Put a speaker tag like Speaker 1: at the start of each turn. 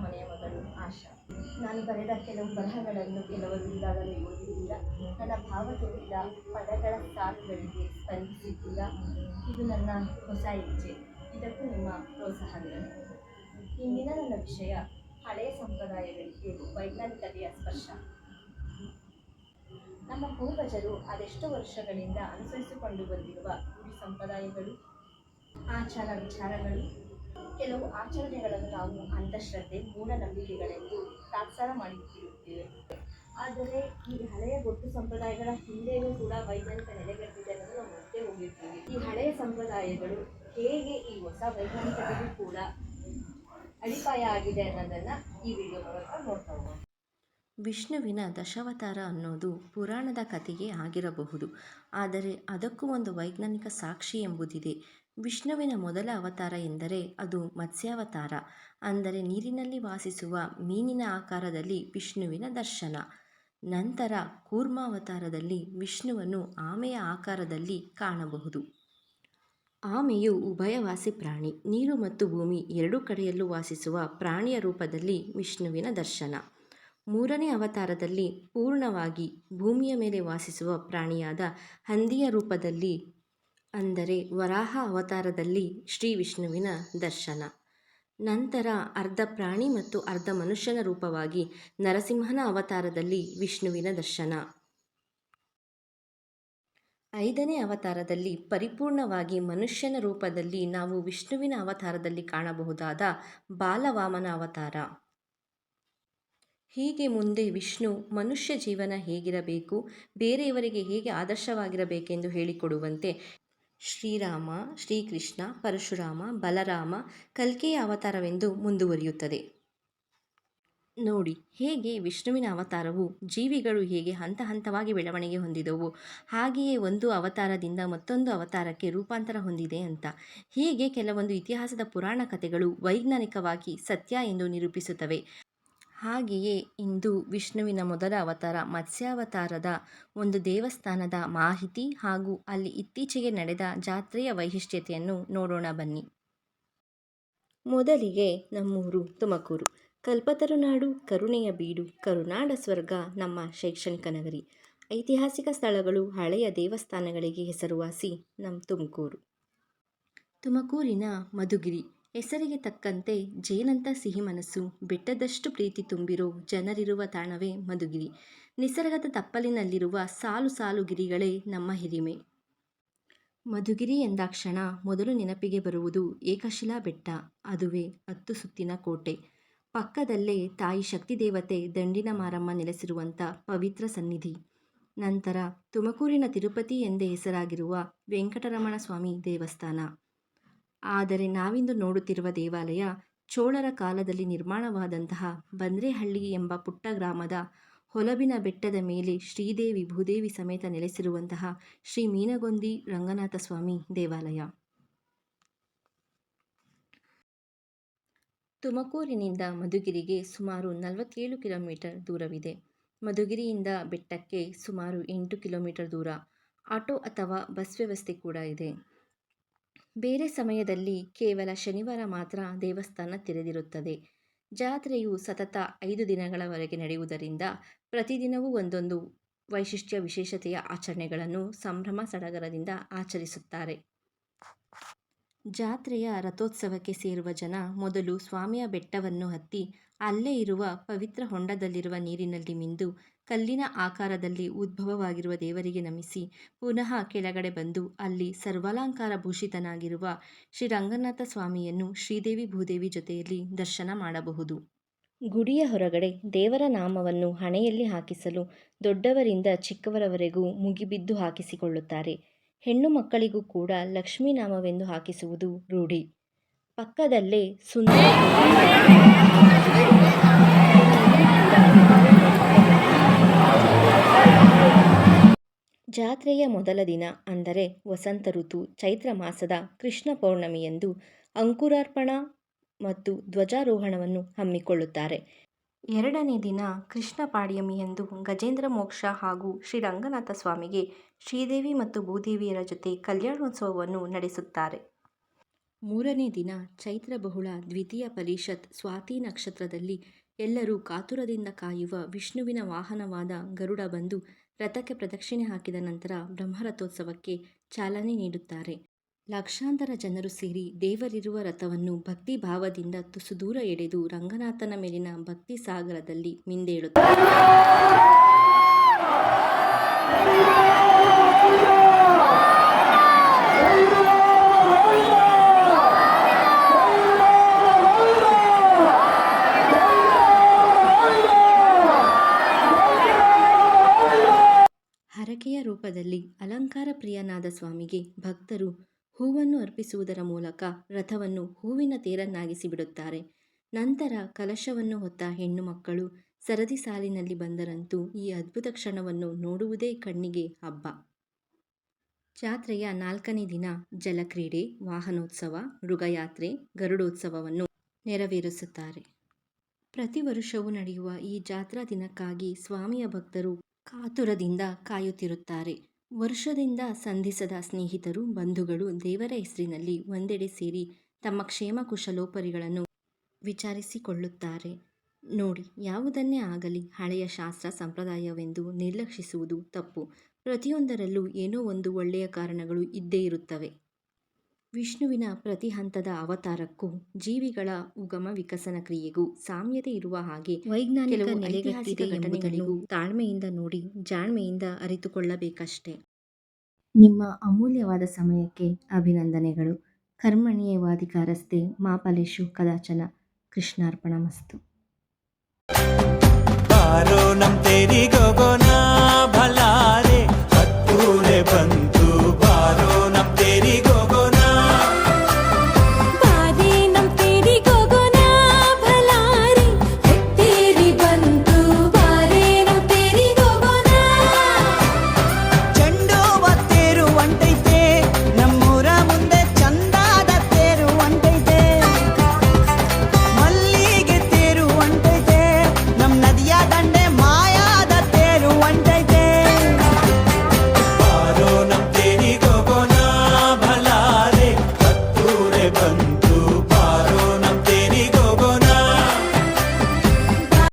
Speaker 1: ಮನೆಯ ಮಗಳು ಆಶಾ. ನಾನು ಬರೆದ ಕೆಲವು ಬರಹಗಳನ್ನು ಕೆಲವರು ಈಗಾಗಲೇ ಓದಿದ್ದೀರ? ನನ್ನ ಭಾವ ತುಂಬಿದ ಪದಗಳ ಸಾಲುಗಳಿಗೆ ಸ್ಪಂದಿಸಿದ್ದೀರ? ಇದು ನನ್ನ ಹೊಸ ಹೆಜ್ಜೆ ಇದಕ್ಕೂ ನಿಮ್ಮ ಪ್ರೋತ್ಸಾಹ ಇಂದಿನ ನನ್ನ ವಿಷಯ ಹಳೆಯ ಸಂಪ್ರದಾಯಗಳಿಗೆ ವೈಜ್ಞಾನಿಕತೆಯ ಸ್ಪರ್ಶ. ನಮ್ಮ ಪೂರ್ವಜರು ಅದೆಷ್ಟೋ ವರ್ಷಗಳಿಂದ ಅನುಸರಿಸಿಕೊಂಡು ಬಂದಿರುವ ರೂಢಿ ಸಂಪ್ರದಾಯಗಳು, ಆಚಾರ ವಿಚಾರಗಳು ಕೆಲವು ಆಚರಣೆಗಳನ್ನು ನಾವು ಅಂಧಶ್ರದ್ಧೆ, ಮೂಢನಂಬಿಕೆಗಳೆಂದು ತಾತ್ಸಾರ ಮಾಡಿಬಿಟ್ಟಿರುತ್ತೇವೆ ಆದರೆ ಈ ಹಳೆಯ ಗೊತ್ತು ಸಂಪ್ರದಾಯಗಳ ಹಿಂದೆಯೂ ಕೂಡ ವೈಜ್ಞಾನಿಕ ನೆಲೆಗಟ್ಟಿದೆ ಅನ್ನೋದು ನಾವು ಮತ್ತೆ ಹೋಗಿರ್ತೀವಿ. ಈ ಹಳೆಯ ಸಂಪ್ರದಾಯಗಳು ಹೇಗೆ ಈ ಹೊಸ ವೈಜ್ಞಾನಿಕತೆಗೂ ಕೂಡ ಅಡಿಪಾಯ ಆಗಿದೆ ಅನ್ನೋದನ್ನು ಈ ವಿಡಿಯೋ ಮೂಲಕ ನೋಡ್ತಾ ಹೋಗೋಣ.
Speaker 2: ವಿಷ್ಣುವಿನ ದಶಾವತಾರ ಅನ್ನೋದು ಪುರಾಣದ ಕಥೆಯೇ ಆಗಿರಬಹುದು. ಆದರೆ ಅದಕ್ಕೂ ಒಂದು ವೈಜ್ಞಾನಿಕ ಸಾಕ್ಷಿ ಎಂಬುದಿದೆ. ವಿಷ್ಣುವಿನ ಮೊದಲ ಅವತಾರ ಎಂದರೆ ಅದು ಮತ್ಸ್ಯಾವತಾರ, ಅಂದರೆ ನೀರಿನಲ್ಲಿ ವಾಸಿಸುವ ಮೀನಿನ ಆಕಾರದಲ್ಲಿ ವಿಷ್ಣುವಿನ ದರ್ಶನ. ನಂತರ ಕೂರ್ಮಾವತಾರದಲ್ಲಿ ವಿಷ್ಣುವನ್ನು ಆಮೆಯ ಆಕಾರದಲ್ಲಿ ಕಾಣಬಹುದು. ಆಮೆಯು ಉಭಯವಾಸಿ ಪ್ರಾಣಿ, ನೀರು ಮತ್ತು ಭೂಮಿ ಎರಡೂ ಕಡೆಯಲ್ಲೂ ವಾಸಿಸುವ ಪ್ರಾಣಿಯ ರೂಪದಲ್ಲಿ ವಿಷ್ಣುವಿನ ದರ್ಶನ. ಮೂರನೇ ಅವತಾರದಲ್ಲಿ ಪೂರ್ಣವಾಗಿ ಭೂಮಿಯ ಮೇಲೆ ವಾಸಿಸುವ ಪ್ರಾಣಿಯಾದ ಹಂದಿಯ ರೂಪದಲ್ಲಿ ಅಂದರೆ ವರಾಹ ಅವತಾರದಲ್ಲಿ ಶ್ರೀ ವಿಷ್ಣುವಿನ ದರ್ಶನ. ನಂತರ ಅರ್ಧ ಪ್ರಾಣಿ ಮತ್ತು ಅರ್ಧ ಮನುಷ್ಯನ ರೂಪವಾಗಿ ನರಸಿಂಹನ ಅವತಾರದಲ್ಲಿ ವಿಷ್ಣುವಿನ ದರ್ಶನ. ಐದನೇ ಅವತಾರದಲ್ಲಿ ಪರಿಪೂರ್ಣವಾಗಿ ಮನುಷ್ಯನ ರೂಪದಲ್ಲಿ ನಾವು ವಿಷ್ಣುವಿನ ಅವತಾರದಲ್ಲಿ ಕಾಣಬಹುದಾದ ಬಾಲವಾಮನ ಅವತಾರ. ಹೀಗೆ ಮುಂದೆ ವಿಷ್ಣು ಮನುಷ್ಯ ಜೀವನ ಹೇಗಿರಬೇಕು, ಬೇರೆಯವರಿಗೆ ಹೇಗೆ ಆದರ್ಶವಾಗಿರಬೇಕೆಂದು ಹೇಳಿಕೊಡುವಂತೆ ಶ್ರೀರಾಮ, ಶ್ರೀಕೃಷ್ಣ, ಪರಶುರಾಮ, ಬಲರಾಮ ಕಲ್ಕೆಯ ಅವತಾರವೆಂದು ಮುಂದುವರಿಯುತ್ತದೆ. ನೋಡಿ, ಹೇಗೆ ವಿಷ್ಣುವಿನ ಅವತಾರವು ಜೀವಿಗಳು ಹೇಗೆ ಹಂತ ಹಂತವಾಗಿ ಬೆಳವಣಿಗೆ ಹೊಂದಿದವು, ಹಾಗೆಯೇ ಒಂದು ಅವತಾರದಿಂದ ಮತ್ತೊಂದು ಅವತಾರಕ್ಕೆ ರೂಪಾಂತರ ಹೊಂದಿದೆ ಅಂತ. ಹೀಗೆ ಕೆಲವೊಂದು ಇತಿಹಾಸದ ಪುರಾಣ ಕಥೆಗಳು ವೈಜ್ಞಾನಿಕವಾಗಿ ಸತ್ಯ ಎಂದು ನಿರೂಪಿಸುತ್ತವೆ. ಹಾಗೆಯೇ ಇಂದು ವಿಷ್ಣುವಿನ ಮೊದಲ ಅವತಾರ ಮತ್ಸ್ಯಾವತಾರದ ಒಂದು ದೇವಸ್ಥಾನದ ಮಾಹಿತಿ ಹಾಗೂ ಅಲ್ಲಿ ಇತ್ತೀಚೆಗೆ ನಡೆದ ಜಾತ್ರೆಯ ವೈಶಿಷ್ಟ್ಯತೆಯನ್ನು ನೋಡೋಣ ಬನ್ನಿ. ಮೊದಲಿಗೆ ನಮ್ಮೂರು ತುಮಕೂರು. ಕಲ್ಪತರುನಾಡು, ಕರುಣೆಯ ಬೀಡು, ಕರುನಾಡ ಸ್ವರ್ಗ, ನಮ್ಮ ಶೈಕ್ಷಣಿಕ ನಗರಿ. ಐತಿಹಾಸಿಕ ಸ್ಥಳಗಳು ಹಳೆಯ ದೇವಸ್ಥಾನಗಳಿಗೆ ಹೆಸರುವಾಸಿ ನಮ್ಮ ತುಮಕೂರು. ತುಮಕೂರಿನ ಮಧುಗಿರಿ. ಹೆಸರಿಗೆ ತಕ್ಕಂತೆ ಜೇನಂತ ಸಿಹಿ ಮನಸ್ಸು, ಬೆಟ್ಟದಷ್ಟು ಪ್ರೀತಿ ತುಂಬಿರೋ ಜನರಿರುವ ತಾಣವೇ ಮಧುಗಿರಿ. ನಿಸರ್ಗದ ತಪ್ಪಲಿನಲ್ಲಿರುವ ಸಾಲು ಸಾಲು ಗಿರಿಗಳೇ ನಮ್ಮ ಹಿರಿಮೆ. ಮಧುಗಿರಿ ಎಂದಾಕ್ಷಣ ಮೊದಲು ನೆನಪಿಗೆ ಬರುವುದು ಏಕಶಿಲಾ ಬೆಟ್ಟ, ಅದುವೇ ಹತ್ತು ಸುತ್ತಿನ ಕೋಟೆ. ಪಕ್ಕದಲ್ಲೇ ತಾಯಿ ಶಕ್ತಿ ದೇವತೆ ದಂಡಿನ ಮಾರಮ್ಮ ನೆಲೆಸಿರುವಂಥ ಪವಿತ್ರ ಸನ್ನಿಧಿ. ನಂತರ ತುಮಕೂರಿನ ತಿರುಪತಿ ಎಂದೇ ಹೆಸರಾಗಿರುವ ವೆಂಕಟರಮಣ ಸ್ವಾಮಿ ದೇವಸ್ಥಾನ. ಆದರೆ ನಾವಿಂದು ನೋಡುತ್ತಿರುವ ದೇವಾಲಯ ಚೋಳರ ಕಾಲದಲ್ಲಿ ನಿರ್ಮಾಣವಾದಂತಹ ಬಂದ್ರೆಹಳ್ಳಿ ಎಂಬ ಪುಟ್ಟ ಗ್ರಾಮದ ಹೊಲಬಿನ ಬೆಟ್ಟದ ಮೇಲೆ ಶ್ರೀದೇವಿ ಭೂದೇವಿ ಸಮೇತ ನೆಲೆಸಿರುವಂತಹ ಶ್ರೀ ಮೀನಗೊಂದಿ ರಂಗನಾಥ ಸ್ವಾಮಿ ದೇವಾಲಯ. ತುಮಕೂರಿನಿಂದ ಮಧುಗಿರಿಗೆ ಸುಮಾರು ನಲವತ್ತೇಳು ಕಿಲೋಮೀಟರ್ ದೂರವಿದೆ. ಮಧುಗಿರಿಯಿಂದ ಬೆಟ್ಟಕ್ಕೆ ಸುಮಾರು ಎಂಟು ಕಿಲೋಮೀಟರ್ ದೂರ. ಆಟೋ ಅಥವಾ ಬಸ್ ವ್ಯವಸ್ಥೆ ಕೂಡ ಇದೆ. ಬೇರೆ ಸಮಯದಲ್ಲಿ ಕೇವಲ ಶನಿವಾರ ಮಾತ್ರ ದೇವಸ್ಥಾನ ತೆರೆದಿರುತ್ತದೆ. ಜಾತ್ರೆಯು ಸತತ ಐದು ದಿನಗಳವರೆಗೆ ನಡೆಯುವುದರಿಂದ ಪ್ರತಿದಿನವೂ ಒಂದೊಂದು ವೈಶಿಷ್ಟ್ಯ ವಿಶೇಷತೆಯ ಆಚರಣೆಗಳನ್ನು ಸಂಭ್ರಮ ಸಡಗರದಿಂದ ಆಚರಿಸುತ್ತಾರೆ. ಜಾತ್ರೆಯ ರಥೋತ್ಸವಕ್ಕೆ ಸೇರುವ ಜನ ಮೊದಲು ಸ್ವಾಮಿಯ ಬೆಟ್ಟವನ್ನು ಹತ್ತಿ ಅಲ್ಲೇ ಇರುವ ಪವಿತ್ರ ಹೊಂಡದಲ್ಲಿರುವ ನೀರಿನಲ್ಲಿ ಮಿಂದು ಕಲ್ಲಿನ ಆಕಾರದಲ್ಲಿ ಉದ್ಭವವಾಗಿರುವ ದೇವರಿಗೆ ನಮಿಸಿ ಪುನಃ ಕೆಳಗಡೆ ಬಂದು ಅಲ್ಲಿ ಸರ್ವಾಲಂಕಾರ ಭೂಷಿತನಾಗಿರುವ ಶ್ರೀ ರಂಗನಾಥ ಸ್ವಾಮಿಯನ್ನು ಶ್ರೀದೇವಿ ಭೂದೇವಿ ಜೊತೆಯಲ್ಲಿ ದರ್ಶನ ಮಾಡಬಹುದು. ಗುಡಿಯ ಹೊರಗಡೆ ದೇವರ ನಾಮವನ್ನು ಹಣೆಯಲ್ಲಿ ಹಾಕಿಸಲು ದೊಡ್ಡವರಿಂದ ಚಿಕ್ಕವರವರೆಗೂ ಮುಗಿಬಿದ್ದು ಹಾಕಿಸಿಕೊಳ್ಳುತ್ತಾರೆ. ಹೆಣ್ಣು ಮಕ್ಕಳಿಗೂ ಕೂಡ ಲಕ್ಷ್ಮೀನಾಮವೆಂದು ಹಾಕಿಸುವುದು ರೂಢಿ. ಪಕ್ಕದಲ್ಲೇ ಸುಂದರ ಜಾತ್ರೆಯ ಮೊದಲ ದಿನ ಅಂದರೆ ವಸಂತ ಋತು, ಚೈತ್ರ ಮಾಸದ ಕೃಷ್ಣ ಪೌರ್ಣಮಿಯಂದು ಅಂಕುರಾರ್ಪಣ ಮತ್ತು ಧ್ವಜಾರೋಹಣವನ್ನು ಹಮ್ಮಿಕೊಳ್ಳುತ್ತಾರೆ. ಎರಡನೇ ದಿನ ಕೃಷ್ಣ ಪಾಡ್ಯಮಿಯಂದು ಗಜೇಂದ್ರ ಮೋಕ್ಷ ಹಾಗೂ ಶ್ರೀ ರಂಗನಾಥ ಸ್ವಾಮಿಗೆ ಶ್ರೀದೇವಿ ಮತ್ತು ಭೂದೇವಿಯರ ಜೊತೆ ಕಲ್ಯಾಣೋತ್ಸವವನ್ನು ನಡೆಸುತ್ತಾರೆ. ಮೂರನೇ ದಿನ ಚೈತ್ರ ಬಹುಳ ದ್ವಿತೀಯ ಪರಿಷತ್ ಸ್ವಾತಿ ನಕ್ಷತ್ರದಲ್ಲಿ ಎಲ್ಲರೂ ಕಾತುರದಿಂದ ಕಾಯುವ ವಿಷ್ಣುವಿನ ವಾಹನವಾದ ಗರುಡ ಬಂದು ರಥಕ್ಕೆ ಪ್ರದಕ್ಷಿಣೆ ಹಾಕಿದ ನಂತರ ಬ್ರಹ್ಮರಥೋತ್ಸವಕ್ಕೆ ಚಾಲನೆ ನೀಡುತ್ತಾರೆ. ಲಕ್ಷಾಂತರ ಜನರು ಸೇರಿ ದೇವರಿರುವ ರಥವನ್ನು ಭಕ್ತಿ ಭಾವದಿಂದ ತುಸು ದೂರ ಎಳೆದು ರಂಗನಾಥನ ಮೇಲಿನ ಭಕ್ತಿ ಸಾಗರದಲ್ಲಿ ಮಿಂದೇಳುತ್ತಾರೆ. ಅಲಂಕಾರ ಪ್ರಿಯನಾದ ಸ್ವಾಮಿಗೆ ಭಕ್ತರು ಹೂವನ್ನು ಅರ್ಪಿಸುವುದರ ಮೂಲಕ ರಥವನ್ನು ಹೂವಿನ ತೇರನ್ನಾಗಿಸಿ ಬಿಡುತ್ತಾರೆ ನಂತರ ಕಲಶವನ್ನು ಹೊತ್ತ ಹೆಣ್ಣು ಮಕ್ಕಳು ಸರದಿ ಸಾಲಿನಲ್ಲಿ ಬಂದರಂತೂ ಈ ಅದ್ಭುತ ಕ್ಷಣವನ್ನು ನೋಡುವುದೇ ಕಣ್ಣಿಗೆ ಹಬ್ಬ. ಜಾತ್ರೆಯ ನಾಲ್ಕನೇ ದಿನ ಜಲಕ್ರೀಡೆ, ವಾಹನೋತ್ಸವ, ಮೃಗಯಾತ್ರೆ, ಗರುಡೋತ್ಸವವನ್ನು ನೆರವೇರಿಸುತ್ತಾರೆ. ಪ್ರತಿ ವರ್ಷವೂ ನಡೆಯುವ ಈ ಜಾತ್ರಾ ದಿನಕ್ಕಾಗಿ ಸ್ವಾಮಿಯ ಭಕ್ತರು ಕಾತುರದಿಂದ ಕಾಯುತ್ತಿರುತ್ತಾರೆ. ವರ್ಷದಿಂದ ಸಂಧಿಸದ ಸ್ನೇಹಿತರು, ಬಂಧುಗಳು ದೇವರ ಹೆಸರಿನಲ್ಲಿ ಒಂದೆಡೆ ಸೇರಿ ತಮ್ಮ ಕ್ಷೇಮ ಕುಶಲೋಪರಿಗಳನ್ನು ವಿಚಾರಿಸಿಕೊಳ್ಳುತ್ತಾರೆ. ನೋಡಿ, ಯಾವುದನ್ನೇ ಆಗಲಿ ಹಳೆಯ ಶಾಸ್ತ್ರ ಸಂಪ್ರದಾಯವೆಂದು ನಿರ್ಲಕ್ಷಿಸುವುದು ತಪ್ಪು. ಪ್ರತಿಯೊಂದರಲ್ಲೂ ಏನೋ ಒಂದು ಒಳ್ಳೆಯ ಕಾರಣಗಳು ಇದ್ದೇ ಇರುತ್ತವೆ. ವಿಷ್ಣುವಿನ ಪ್ರತಿ ಹಂತದ ಅವತಾರಕ್ಕೂ ಜೀವಿಗಳ ಉಗಮ ವಿಕಸನ ಕ್ರಿಯೆಗೂ ಸಾಮ್ಯತೆ ಇರುವ ಹಾಗೆ ವೈಜ್ಞಾನಿಕ ಕೆಲವು ನೆಲೆಗಟ್ಟಿದೆ ಘಟನೆಗಳಿಗೂ
Speaker 1: ಘಟನೆಗಳಿಗೂ
Speaker 2: ತಾಳ್ಮೆಯಿಂದ ನೋಡಿ ಜಾಣ್ಮೆಯಿಂದ ಅರಿತುಕೊಳ್ಳಬೇಕಷ್ಟೆ. ನಿಮ್ಮ ಅಮೂಲ್ಯವಾದ ಸಮಯಕ್ಕೆ ಅಭಿನಂದನೆಗಳು. ಕರ್ಮಣೀಯವಾಧಿಕಾರಸ್ಥೆ ಮಾಪಲೇಶು ಕದಾಚನ. ಕೃಷ್ಣಾರ್ಪಣ ಮಸ್ತು.